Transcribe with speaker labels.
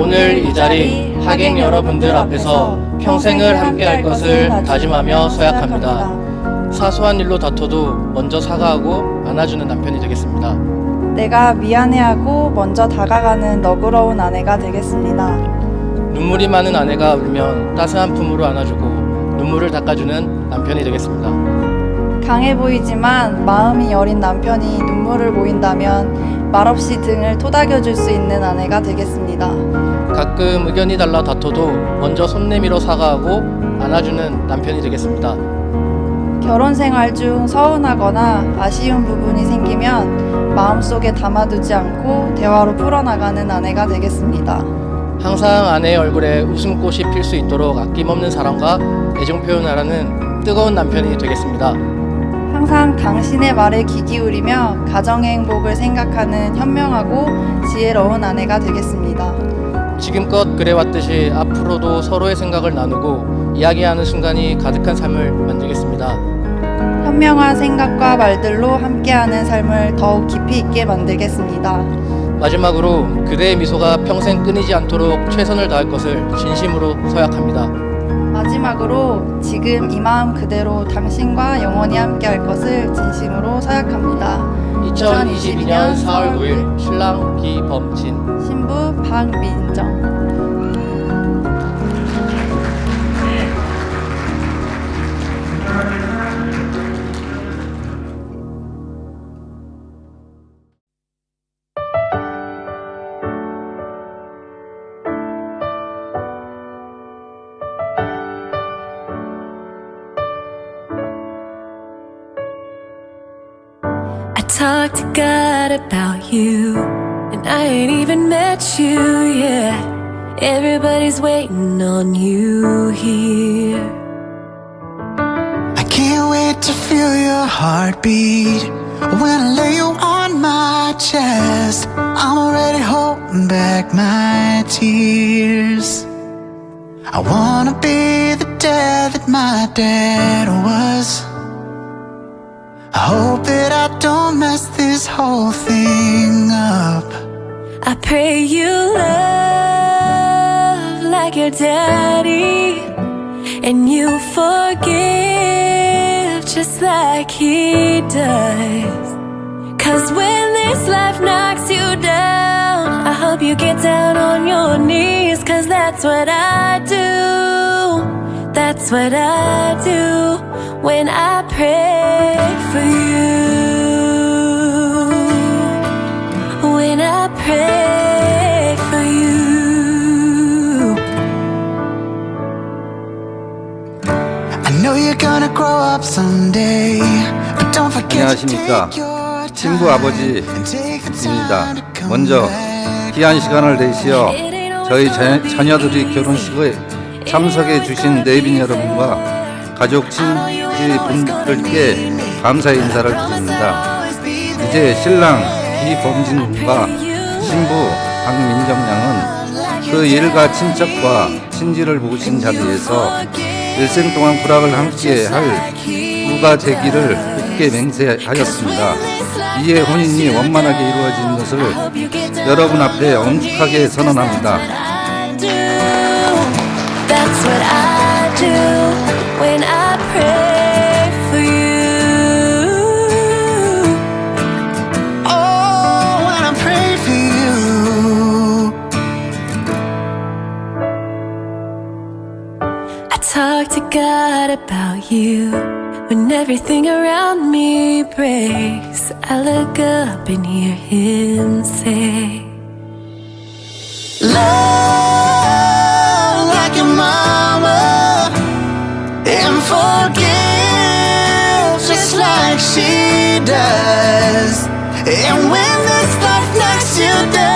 Speaker 1: 오늘 이 자리 하객 여러분들 앞에서 평생을 함께할 것을 다짐하며 서약합니다. 사소한 일로 다퉈도 먼저 사과하고 안아주는 남편이 되겠습니다.
Speaker 2: 내가 미안해하고 먼저 다가가는 너그러운 아내가 되겠습니다.
Speaker 1: 눈물이 많은 아내가 울면 따스한 품으로 안아주고 눈물을 닦아주는 남편이 되겠습니다.
Speaker 2: 강해 보이지만 마음이 여린 남편이 눈물을 보인다면 말없이 등을 토닥여 줄 수 있는 아내가 되겠습니다.
Speaker 1: 가끔 의견이 달라 다퉈도 먼저 손 내밀어 사과하고 안아주는 남편이 되겠습니다.
Speaker 2: 결혼 생활 중 서운하거나 아쉬운 부분이 생기면 마음속에 담아두지 않고 대화로 풀어나가는 아내가 되겠습니다.
Speaker 1: 항상 아내의 얼굴에 웃음꽃이 필 수 있도록 아낌없는 사랑과 애정 표현하라는 뜨거운 남편이 되겠습니다.
Speaker 2: 항상 당신의 말에 귀 기울이며 가정의 행복을 생각하는 현명하고 지혜로운 아내가 되겠습니다.
Speaker 1: 지금껏 그래왔듯이 앞으로도 서로의 생각을 나누고 이야기하는 순간이 가득한 삶을 만들겠습니다.
Speaker 2: 현명한 생각과 말들로 함께하는 삶을 더욱 깊이 있게 만들겠습니다.
Speaker 1: 마지막으로 그대의 미소가 평생 끊이지 않도록 최선을 다할 것을 진심으로 서약합니다.
Speaker 2: 마지막으로 지금 이 마음 그대로 당신과 영원히 함께 할 것을 진심으로 서약합니다.
Speaker 1: 2022년 4월 9일 신랑 기범진
Speaker 2: 신부 박민정.
Speaker 3: I talked to God about you, and I ain't even met you yet. Everybody's waiting on you here.
Speaker 4: I can't wait to feel your heartbeat when I lay you on my chest. I'm already holding back my tears. I wanna be the dad that my dad was. I hope that I don't mess this whole thing up.
Speaker 3: I pray you love like your daddy, and you forgive just like he does. Cause when this life knocks you down, I hope you get down on your knees, cause that's what I do. That's what I do when I pray for you. When I pray for you.
Speaker 4: I know you're gonna grow up someday, but don't forget to
Speaker 5: 안녕하십니까.
Speaker 4: take your
Speaker 5: 친구
Speaker 4: time
Speaker 5: 아버지
Speaker 4: take the
Speaker 5: 입니다. 먼저. 귀한 시간을 내시어 저희 자, 자녀들이 결혼식에 참석해 주신 내빈 여러분과 가족 친지 분들께 감사의 인사를 드립니다. 이제 신랑 이범진 군과 신부 박민정 양은 그 일가 친척과 친지를 모신 자리에서 일생 동안 불악을 함께 할 부가 되기를 굳게 맹세하였습니다. 이에 혼인이 원만하게 이루어진 것을 여러분 앞에 엄숙하게 선언합니다.
Speaker 3: That's what I do when I pray for you.
Speaker 4: Oh, when I pray for you.
Speaker 3: I talk to God about you when everything around me breaks. I look up and hear Him say,
Speaker 4: Love like she does. And when this life knocks you down,